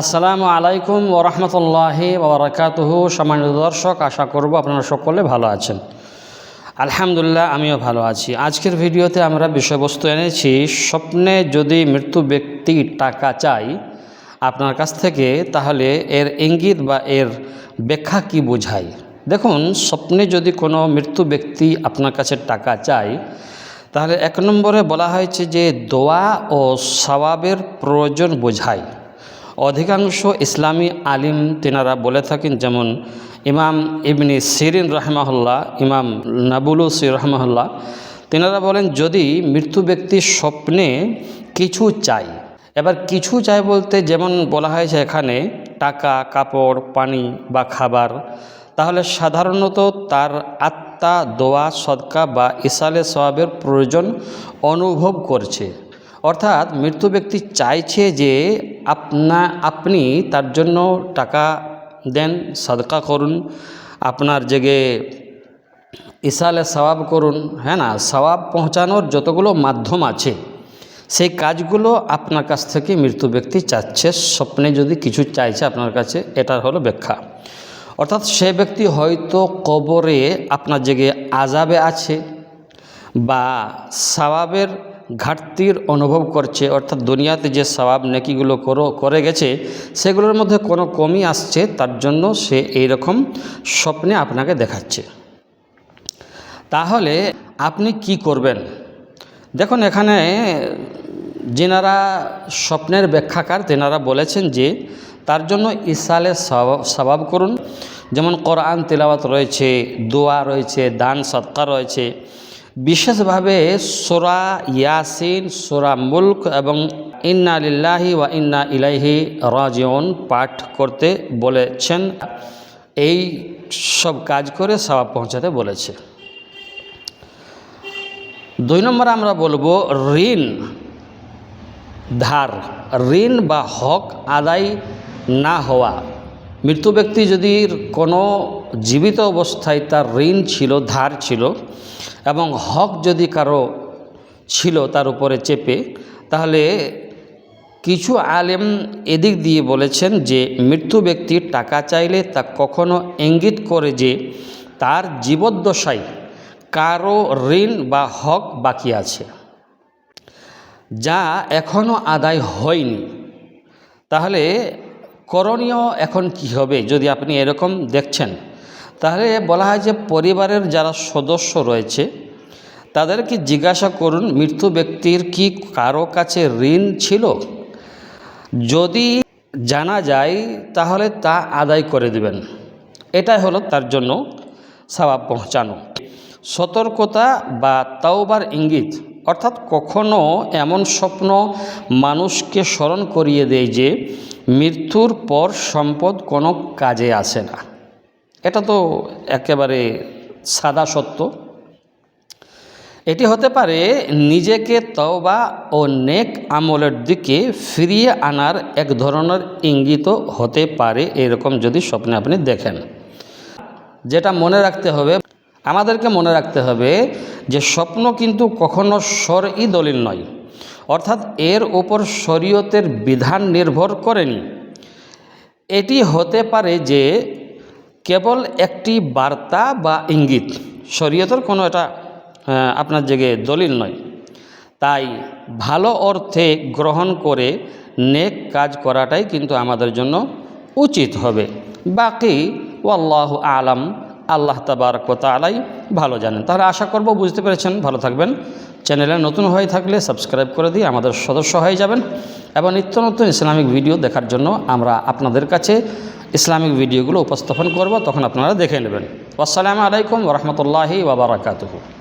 আসসালামু আলাইকুম ওরহমতুল্লাহি ওবরাকাতুহু সম্মানিত দর্শক, আশা করব আপনারা সকলে ভালো আছেন। আলহামদুলিল্লাহ, আমিও ভালো আছি। আজকের ভিডিওতে আমরা বিষয়বস্তু এনেছি, স্বপ্নে যদি মৃত্যু ব্যক্তি টাকা চাই আপনার কাছ থেকে, তাহলে এর ইঙ্গিত বা এর ব্যাখ্যা কি বোঝায়? দেখুন, স্বপ্নে যদি কোনো মৃত্যু ব্যক্তি আপনার কাছে টাকা চায় তাহলে এক নম্বরে বলা হয়েছে যে দোয়া ও সওয়াবের প্রয়োজন বোঝায়। অধিকাংশ ইসলামী আলিম তেনারা বলে থাকেন যেমন ইমাম ইবনি সিরিন রহমাহুল্লাহ, ইমাম নাবুলুসি রহমাহুল্লাহ। তেনারা বলেন, যদি মৃত্যু ব্যক্তি স্বপ্নে কিছু চাই, এবার কিছু চাই বলতে যেমন বলা হয়েছে এখানে, টাকা, কাপড়, পানি বা খাবার, তাহলে সাধারণত তার আত্মা, দোয়া, সদকা বা ইসালে সবাবের প্রয়োজন অনুভব করছে। অর্থাৎ মৃত্যু ব্যক্তি চাইছে যে আপনা, আপনি তার জন্য টাকা দেন, সদকা করুন, আপনার জেগে ইসালে সওয়াব করুন হ্যাঁ না? সওয়াব পৌঁছানোর যতগুলো মাধ্যম আছে, সেই কাজগুলো আপনার কাছ থেকে মৃত্যু ব্যক্তি চাচ্ছে, স্বপ্নে যদি কিছু চাইছে আপনার কাছে, এটার হলো ব্যাখ্যা। অর্থাৎ সে ব্যক্তি হয়তো কবরে আপনার জেগে আজাবে আছে, বা সওয়াবের ঘাটতির অনুভব করছে, অর্থাৎ দুনিয়াতে যে সওয়াব নেকিগুলো করো, করে গেছে, সেগুলোর মধ্যে কোনো কমি আসছে, তার জন্য সে এই রকম স্বপ্নে আপনাকে দেখাচ্ছে। তাহলে আপনি কি করবেন? দেখুন, এখানে যেনারা স্বপ্নের ব্যাখ্যাকার, তেনারা বলেছেন যে তার জন্য ইসালে স্বভাব করুন। যেমন কোরআন তেলাওয়াত রয়েছে, দোয়া রয়েছে, দান সৎকার রয়েছে বিশেষভাবে সোরা ইয়াসিন, সোরা মুল্ক এবং ইন্না লিল্লাহি ওয়া ইন্না ইলাইহি রাজিউন পাঠ করতে বলেছেন। এই সব কাজ করে সবাব পৌঁছাতে বলেছে। দুই নম্বর আমরা বলব ঋণ, ধার। ঋণ বা হক আদায় না হওয়া। মৃত্যু ব্যক্তি যদি কোনো জীবিত অবস্থায় তার ঋণ ছিল, ধার ছিল, এবং হক যদি কারও ছিল তার উপরে চেপে, তাহলে কিছু আলেম এদিক দিয়ে বলেছেন যে, মৃত্যু ব্যক্তি টাকা চাইলে তা কখনো ইঙ্গিত করে যে, তার জীবদ্দশায় কারও ঋণ বা হক বাকি আছে। যা এখনও আদায় হয়নি। তাহলে করণীয় এখন কি হবে যদি আপনি এরকম দেখছেন? তাহলে বলা হয় যে পরিবারের যারা সদস্য রয়েছে, তাদেরকে জিজ্ঞাসা করুন, মৃত্যু ব্যক্তির কি কারও কাছে ঋণ ছিল? যদি জানা যায়, তাহলে তা আদায় করে দেবেন। এটাই হলো তার জন্য স্বভাব পৌঁছানো। সতর্কতা বা তাওবার ইঙ্গিত। অর্থাৎ কখনো এমন স্বপ্ন মানুষকে স্মরণ করিয়ে দেয় যে মৃত্যুর পর সম্পদ কোনো কাজে আসে না। এটা তো একেবারে সাদা সত্য। এটি হতে পারে নিজেকে তওবা ও নেক আমলের দিকে ফিরিয়ে আনার এক ধরনের ইঙ্গিত হতে পারে, এরকম যদি স্বপ্নে আপনি দেখেন। যেটা মনে রাখতে হবে আমাদেরকে মনে রাখতে হবে যে স্বপ্ন কিন্তু কখনো স্বরই দলিল নয়। অর্থাৎ এর ওপর শরীয়তের বিধান নির্ভর করেনি। এটি হতে পারে যে কেবল একটি বার্তা বা ইঙ্গিত, শরীয়তের কোনো এটা আপনার জেগে দলিল নয়। তাই ভালো অর্থে গ্রহণ করে নেক কাজ করাটাই কিন্তু আমাদের জন্য উচিত হবে। বাকি, ওয়াল্লাহ আলাম। আল্লাহ তাবারকতা আলাই ভালো জানেন। তাহলে আশা করব বুঝতে পেরেছেন। ভালো থাকবেন। চ্যানেলে নতুন হয়ে থাকলে সাবস্ক্রাইব করে দিয়ে আমাদের সদস্য হয়ে যাবেন এবং নিত্য নতুন ইসলামিক ভিডিও দেখার জন্য আমরা আপনাদের কাছে ইসলামিক ভিডিওগুলো উপস্থাপন করব, তখন আপনারা দেখে নেবেন। আসসালামু আলাইকুম রহমতুল্লাহি ওবরাকাতহ